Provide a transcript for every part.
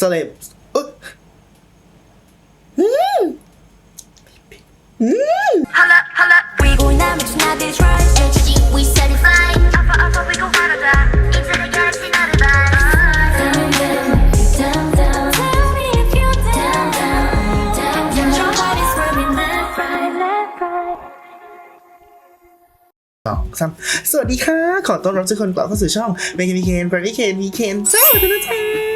สเลปเอ้ยอืมอืม Holla, holla, we going out, it's not this right. Energy, we certified. Alpha, alpha, we gon' follow that. Into the galaxy, not a vibe. Down, down, down, down. Tell me if you're down, down, down, down. Your body's swerving left, right, left, right. สองสามสวัสดีค่ะ ขอต้อนรับทุกคนกลับเข้าสู่ช่องเมค n น k เคนบริเคนมีเคนจ้าทุกท่าน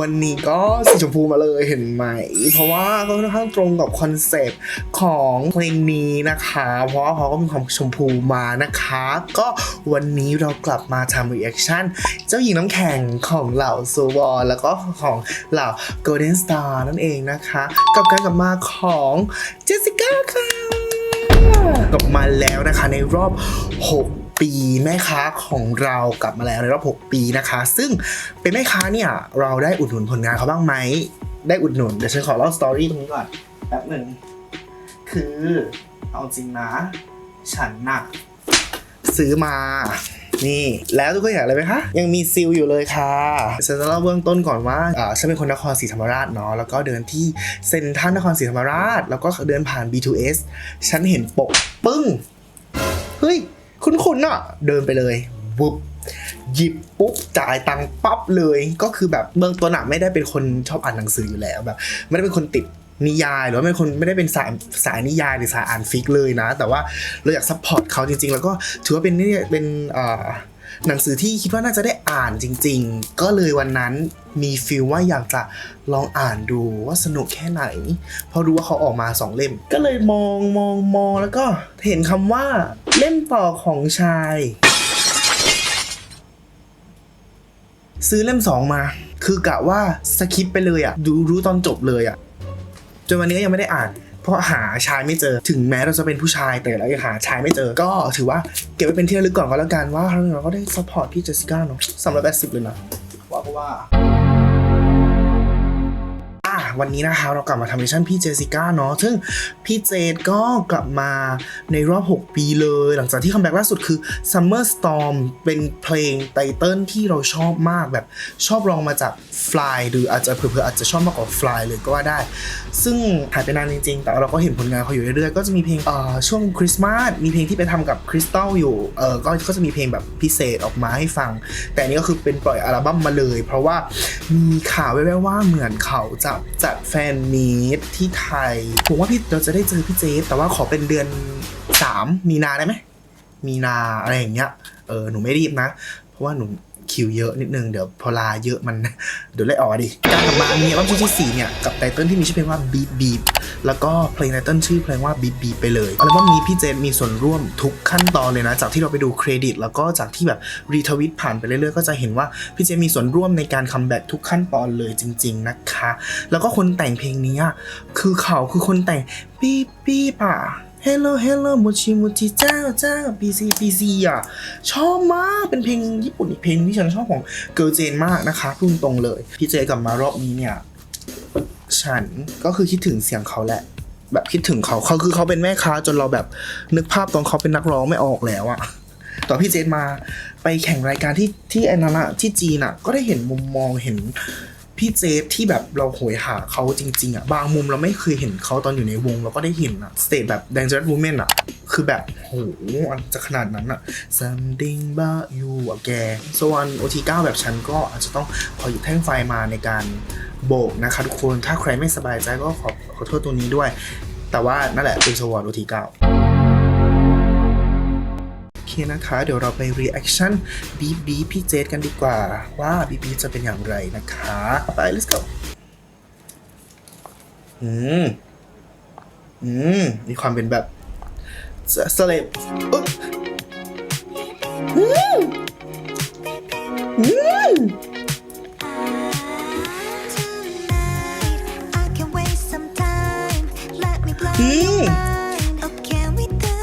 วันนี้ก็สีชมพูมาเลยเห็นไหม เพราะว่าก็ค่อนข้างตรงกับคอนเซปต์ของเพลงนี้นะคะ เพราะเขาก็มีความชมพูมานะคะ ก็วันนี้เรากลับมาทำรีแอคชั่น เจ้าหญิงน้ำแข็งของเหล่าโซวอแล้วก็ของเหล่า Golden Star นั่นเองนะคะ กับการกลับมาของเจสสิก้าค่ะ กลับมาแล้วนะคะในรอบ 6 ปีแม่ค้าของเรากลับมาแล้วในรอบ 6 ปีนะคะ ซึ่งเป็นแม่ค้าเนี่ยเราได้อุดหนุนผลงานเขาบ้างไหม ได้อุดหนุน เดี๋ยวฉันขอเล่าสตอรี่ตรงนี้ก่อนแป๊บหนึ่ง คือเอาจริงนะ ฉันน่ะซื้อมานี่แล้วทุกคนอยากอะไรไหมคะ ยังมีซิลอยู่เลยค่ะฉันจะเล่าเบื้องต้นก่อนว่าอ่าฉันเป็นคนนครศรีธรรมราชเนาะแล้วก็เดินที่เซ็นทรัลนครศรีธรรมราช แล้วก็เดินผ่าน B2S ฉันเห็นปกปึ้ง เฮ้ย คุ้นๆอะ เดินไปเลยวุบหยิบปุ๊บจ่ายตังค์ปั๊บเลย ก็คือแบบเบื้องต้นอะไม่ได้เป็นคนชอบอ่านหนังสืออยู่แล้วแบบ ไม่ได้เป็นคนติดนิยายหรือว่าเป็นคนไม่ได้เป็นสายสายนิยายหรือสายอ่านฟิกเลยนะ แต่ว่าเราอยากซัพพอร์ตเขาจริงๆ แล้วก็ถือว่าเป็นนี่เป็นอ่า หนังสือที่คิดว่าน่าจะได้อ่านจริง ๆ ก็เลยวันนั้นมีฟีลว่าอยากจะลองอ่านดูว่าสนุกแค่ไหน เพราะรู้ว่าเขาออกมาสองเล่ม ก็เลยมองมองมองแล้วก็เห็นคำว่าเล่มต่อของชาย ซื้อเล่มสองมา คือกะว่าสคิปไปเลยอะ่ะดูรู้ตอนจบเลยอะ่ะจนวันนี้ยังไม่ได้อ่าน เพราะหาชายไม่เจอ ถึงแม้เราจะเป็นผู้ชายแต่เรายังหาชายไม่เจอ ก็ถือว่าเก็บไว้เป็นที่ระลึกก่อนก็แล้วกันว่าเราก็ได้ซัพพอร์ตพี่เจสสิก้าเนาะสำหรับแปดสิบเลยนะว่าก็ว่าอะ วันนี้นะคะเรากลับมาทำมิชชั่นพี่เจสิก้าเนาะซึ่งพี่เจดก็กลับมาในรอบ 6 ปีเลย หลังจากที่คัมแบ็กล่าสุดคือ Summer Storm เป็นเพลงไตเติลที่เราชอบมากแบบชอบลองมาจาก Fly หรืออาจจะเผื่อๆอาจจะชอบมากกว่า Fly เลยก็ว่าได้ ซึ่งหายไปนานจริง ๆ แต่เราก็เห็นผลงานเขาอยู่เรื่อยๆ ก็จะมีเพลงเอ่อช่วงคริสต์มาสมีเพลงที่ไปทำกับคริสตัลอยู่เออก็ก็จะมีเพลงแบบพิเศษออกมาให้ฟัง แต่นนี้ก็คือเป็นปล่อยอัลบั้มมาเลย เพราะว่ามีข่าวแว่วๆว่าเหมือนเขาจะจัดแฟนมีตที่ไทยผมว่าพี่เราจะได้เจอพี่เจฟแต่ว่าขอเป็นเดือน3มีนาได้ไหมมีนาอะไรอย่างเงี้ยเออหนูไม่รีบนะ เพราะว่าหนูคิวเยอะนิดนึงเดี๋ยวพอลาเยอะมัน เดี๋ยวไล่ออกดิการกลับมามีอัลบั้มชุดที่เนี่ยกับไตเติ้ลที่มีชื่อเพลงว่าบีบบีบ แล้วก็เพลงไตเติ้ลชื่อเพลงว่า Beep Beep ไปเลยอัลบั้มนี้พี่เจนมีส่วนร่วมทุกขั้นตอนเลยนะ จากที่เราไปดูเครดิต แล้วก็จากที่แบบรีทวิตผ่านไปเรื่อยๆ ก็จะเห็นว่าพี่เจนมีส่วนร่วมในการคัมแบ็กทุกขั้นตอนเลยจริง ๆนะคะ แล้วก็คนแต่งเพลงนี้คือเขาคือคนแต่ง Beep Beep อะ Hello Hello มูชิมูจิเจ้าเจ้า BC BC อะ ชอบมาก เป็นเพลงญี่ปุ่นอีกเพลงที่ฉันชอบของเกิร์ลเจนมากนะคะพูดตรงเลย พี่เจกลับมารอบนี้เนี่ย ฉันก็คือคิดถึงเสียงเขาแหละ แบบคิดถึงเขาเขาคือเขาเป็นแม่ค้าจนเราแบบนึกภาพตอนเขาเป็นนักร้องไม่ออกแล้วอะต่อพี่เจนมาไปแข่งรายการที่ที่แอนนาที่จีนอะก็ได้เห็นมุมมองเห็นพี่เจฟที่แบบเราโหยหาเขาจริง ๆอะบางมุมเราไม่เคยเห็นเขาตอนอยู่ในวง เราก็ได้เห็นอะสเตจแบบ Dangerous Woman อะ คือแบบโหอันจะขนาดนั้นอะ something about you อะแกส่วน OT9 แบบฉันก็อาจจะต้องขอหยิบแท่งไฟมาในการโบกนะคะทุกคนถ้าใครไม่สบายใจก็ขอขอโทษตัวนี้ด้วย แต่ว่านั่นแหละเป็นสวอต OT9 โอเคนะคะ เดี๋ยวเราไป reaction บีบีพี่เจสกันดีกว่า ว่าบีบีจะเป็นอย่างไรนะคะ ไป let's go อืม อืม มีความเป็นแบบสสเลปอืมอืม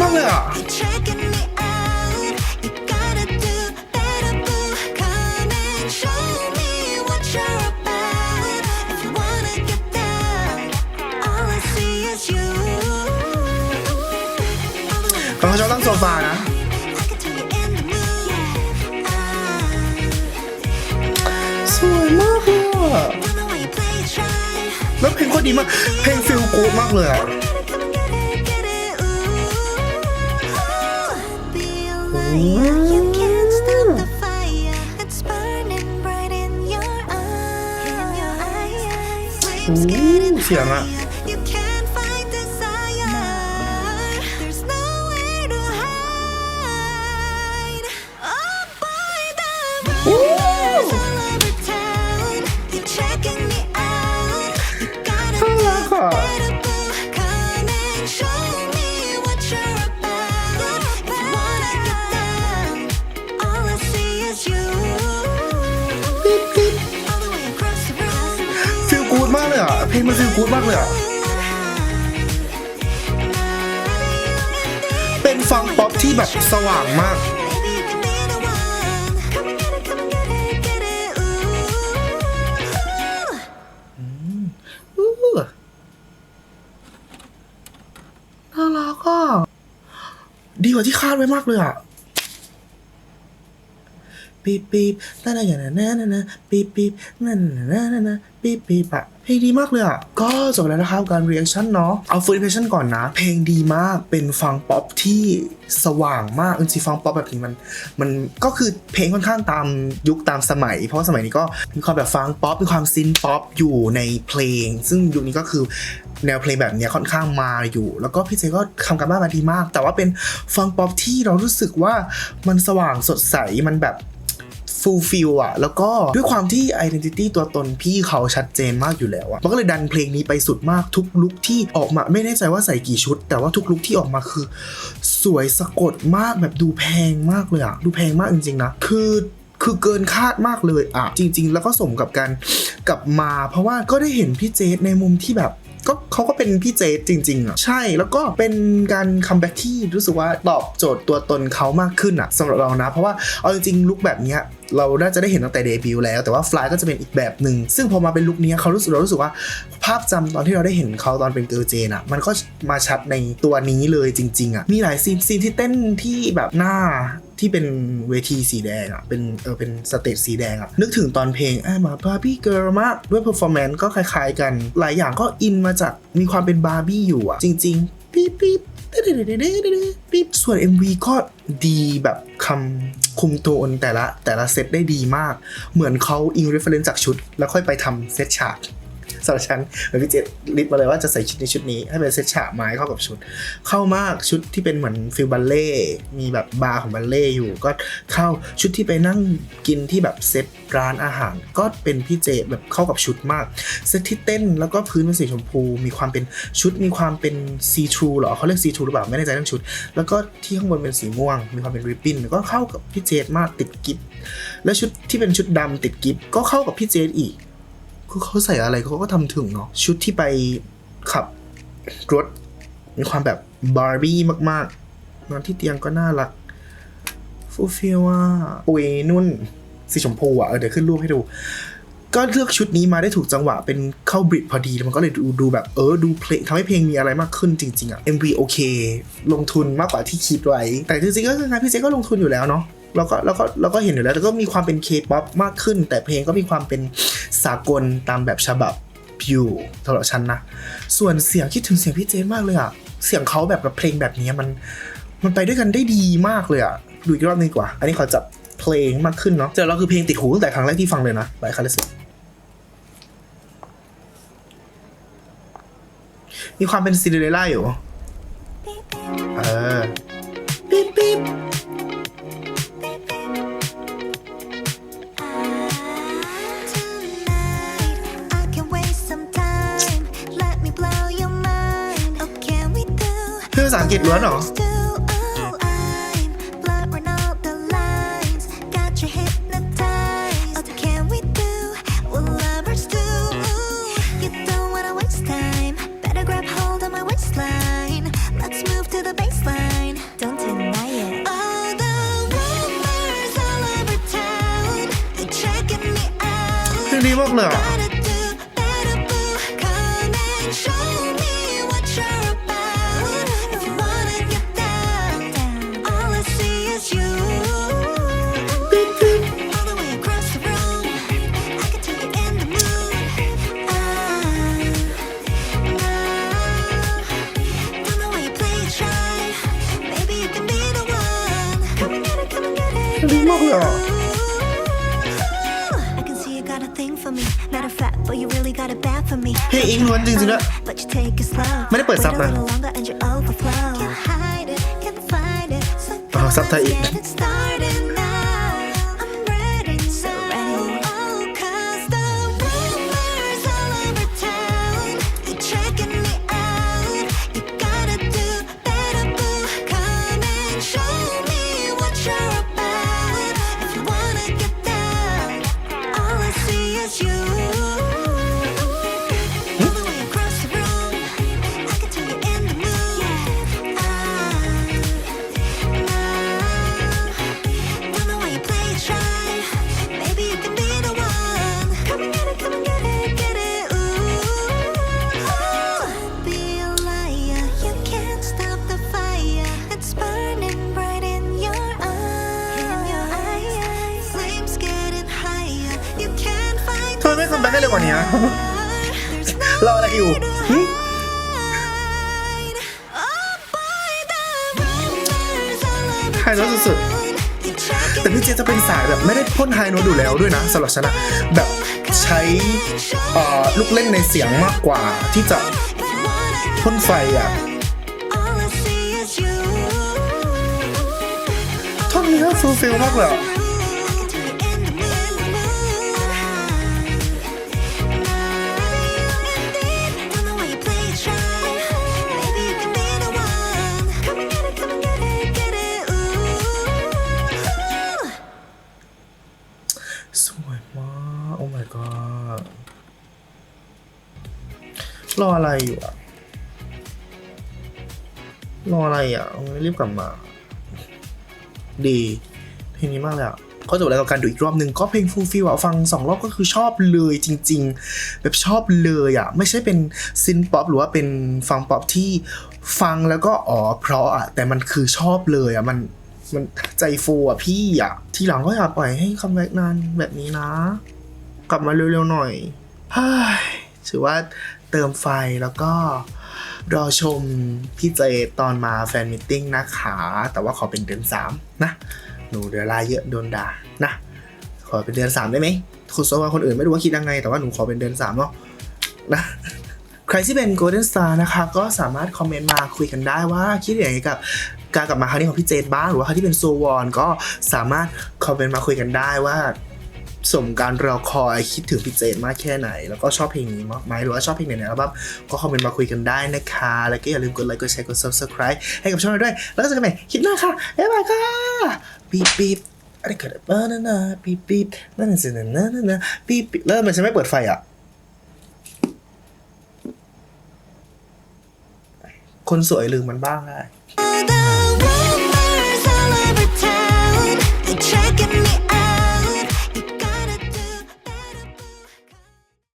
มากเลยอเขาชอบนั่งโซฟานะสวยมากเลยแล้วเพลงก็ดีมาก เพลงฟิลกูมากเลยอะ เสียงอะ ฟิลกูดมากเลยอะ เพลงมันฟิลกูดมากเลยอะ เป็นฟังป๊อปที่แบบสว่างมาก Maybe you can be the one. Come and get it, come and get it, get it. Ooh. อู้น่ารักอะ ดีกว่าที่คาดไว้มากเลยอะ ปีบปีบนั่นน่ะอย่างนั้นนั่นน่ะนะปีบปีบนั่นน่ะนั่นน่ะนะปีบปีบอะเพลงดีมากเลยอะ ก็จบแล้วนะครับการเรียกชั่นเนาะ เอาฟู l เพชั่นก่อนนะ เพลงดีมาก เป็นฟังป๊อปที่สว่างมากจริงๆฟังป๊อปแบบนี้มัน มันก็คือเพลงค่อนข้างตามยุคตามสมัย เพราะสมัยนี้ก็มีความแบบฟังป๊อปมีความซินป๊อปอยู่ในเพลง ซึ่งยุคนี้ก็คือแนวเพลงแบบนี้ค่อนข้างมาอยู่ แล้วก็พี่เจก็ทำการบ้านมาดีมาก แต่ว่าเป็นฟังป๊อปที่เรารู้สึกว่ามันสว่างสดใส มันแบบ ฟูลฟิลอะแล้วก็ด้วยความที่ identity ตัวตนพี่เขาชัดเจนมากอยู่แล้วอะมันก็เลยดันเพลงนี้ไปสุดมากทุกลุคที่ออกมาไม่แน่ใจว่าใส่กี่ชุด แต่ว่าทุกลุคที่ออกมาคือ สวยสะกดมากแบบดูแพงมากเลยอะดูแพงมากจริงๆนะคือคือเกินคาดมากเลยอะจริง ๆ แล้วก็สมกับการกลับมา เพราะว่าก็ได้เห็นพี่เจษในมุมที่แบบก็เขาก็เป็นพี่เจษจริง ๆอะใช่แล้วก็เป็นการคัมแบ็กที่รู้สึกว่าตอบโจทย์ตัวตนเขามากขึ้นอะสำหรับเรานะ เพราะว่าเอาจริงๆลุคแบบเนี้ย เราน่าจะได้เห็นตั้งแต่เดบิวต์แล้ว แต่ว่าฟลายก็จะเป็นอีกแบบหนึ่ง ซึ่งพอมาเป็นลุคนี้เขารู้สึกเรารู้สึกว่าภาพจำตอนที่เราได้เห็นเขาตอนเป็นเกิร์ลเจนอะ มันก็มาชัดในตัวนี้เลยจริง ๆ อะ มีหลายซีนซีนที่เต้นที่แบบหน้าที่เป็นเวทีสีแดงอะ เป็นเออเป็นสเตจสีแดงอะ นึกถึงตอนเพลงอะมาบาร์บี้เกิร์ลมากด้วยเพอร์ฟอร์แมนซ์ก็คล้าย ๆ กัน หลายอย่างก็อินมาจากมีความเป็นบาร์บี้อยู่อะ จริงๆปี๊บปี๊บปี๊บส่วน MV ก็ดีแบบคำ คุมโทนแต่ละแต่ละเซตได้ดีมาก เหมือนเขาอิงเรฟเฟรนซ์จากชุด แล้วค่อยไปทำเซตฉาก สำหรับฉันเหมือนพี่เจษลิสต์มาเลยว่าจะใส่ชุดในชุดนี้ ให้เป็นเซตฉากไม้เข้ากับชุด เข้ามากชุดที่เป็นเหมือนฟิลบัลเล่ มีแบบบาร์ของบัลเล่อยู่ก็เข้าชุดที่ไปนั่งกินที่แบบเซตร้านอาหาร ก็เป็นพี่เจแบบเข้ากับชุดมากเซตที่เต้นแล้วก็พื้นเป็นสีชมพู มีความเป็นชุดมีความเป็นซีทรูหรอเขาเรียกซีทรูหรือเปล่าไม่แน่ใจเรื่องชุด แล้วก็ที่ข้างบนเป็นสีม่วง มีความเป็นริบบิ้นก็เข้ากับพี่เจมากติดกิฟและชุดที่เป็นชุดดำติดกิฟก็เข้ากับพี่เจอีก คือเขาใส่อะไรเขาก็ทำถึงเนาะชุดที่ไปขับรถมีความแบบบาร์บี้มากๆนอนที่เตียงก็น่ารักฟูฟิว่าปุยนุ่นสีชมพูอะเออเดี๋ยวขึ้นรูปให้ดู ก็เลือกชุดนี้มาได้ถูกจังหวะเป็นเข้าบริดพอดี มันก็เลยดูดูแบบเออดูเพลงทำให้เพลงมีอะไรมากขึ้นจริง ๆอะ MV โอเค ลงทุนมากกว่าที่คิดไว้ แต่จริงๆก็คืองานพี่เจก็ลงทุนอยู่แล้วเนาะ เราก็เราก็เราก็เห็นอยู่แล้วแต่ก็มีความเป็นเคป๊อปมากขึ้น แต่เพลงก็มีความเป็นสากลตามแบบฉบับอยู่สำหรับฉันนะ ส่วนเสียงคิดถึงเสียงพี่เจนมากเลยอะเสียงเขาแบบกับเพลงแบบนี้มันมันไปด้วยกันได้ดีมากเลยอะดูอีกรอบนึงดีกว่า อันนี้ขอจับเพลงมากขึ้นเนาะแต่เราคือเพลงติดหูตั้งแต่ครั้งแรกที่ฟังเลยนะไปคันเลสมีความเป็นซินเดอเรลล่าอยู่ กิจล้วนเหรอ ริงๆด้วย But you take it slow. ไม่ได้เปิดซับ Wait นะ a little longer and you overflow. Can't hide it, can't find it. So อ๋อ come ซับไทย let's อีก ไมไม่คัมแบ็กให้เร็วกว่านี้อะรออะไรอยู่หึไฮโน้ตสุดๆ แต่พี่เจจะเป็นสายแบบไม่ได้พ่นไฮโน้ตอยู่แล้วด้วยนะสำหรับฉันอะแบบใช้เอ่อลูกเล่นในเสียงมากกว่าที่จะพ่นไฟอะท่อนนี้ฟูลฟิลมากเลยอะ รออะไรอยู่อะรออะไรอะไม่รีบกลับมา ดี เพลงนี้มากเลยอะก็จบแล้วกับการดูอีกรอบหนึ่งก็เพลงฟูลฟิลอะฟังสองรอบก็คือชอบเลยจริง ๆ แบบชอบเลยอะ ไม่ใช่เป็นซินป๊อปหรือว่าเป็นฟังป๊อปที่ฟังแล้วก็อ๋อเพราะอะ แต่มันคือชอบเลยอะ มันมันใจฟูอะพี่อะ ทีหลังก็อย่าปล่อยให้คัมแบ็กนานแบบนี้นะ กลับมาเร็วๆหน่อยเฮ้ยถือว่า เติมไฟแล้วก็รอชมพี่เจตอนมาแฟนมิทติ้งนะคะ แต่ว่าขอเป็นเดือนสามนะ หนูเดือนลายเยอะโดนด่านะ ขอเป็นเดือนสามได้ไหมคุณโซว่าคนอื่นไม่รู้ว่าคิดยังไง แต่ว่าหนูขอเป็นเดือนสามเนาะนะใครที่เป็น Golden Star นะคะ ก็สามารถคอมเมนต์มาคุยกันได้ว่าคิดอย่างไรกับการกลับมาครั้งนี้ของพี่เจตบ้างหรือว่าใครที่เป็นโซวอนก็สามารถคอมเมนต์มาคุยกันได้ว่า สมการรอคอยคิดถึงพี่เจนมากแค่ไหน แล้วก็ชอบเพลงนี้มากไหมหรือว่าชอบเพลงไหนในอัลบั้มก็คอมเมนต์มาคุยกันได้นะคะ แล้วก็อย่าลืมกดไลค์กดแชร์กด subscribe ให้กับช่องเราด้วย แล้วก็เจอกันใหม่คลิปหน้าค่ะบ๊ายบายค่ะปี๊บปี๊บอะไรเกิดบ้านะนะปี๊บปี๊บนั่นน่ะสินะนะนนะปี๊บปี๊บแล้วมันจะไม่เปิดไฟอะคนสวยลืมมันบ้างได้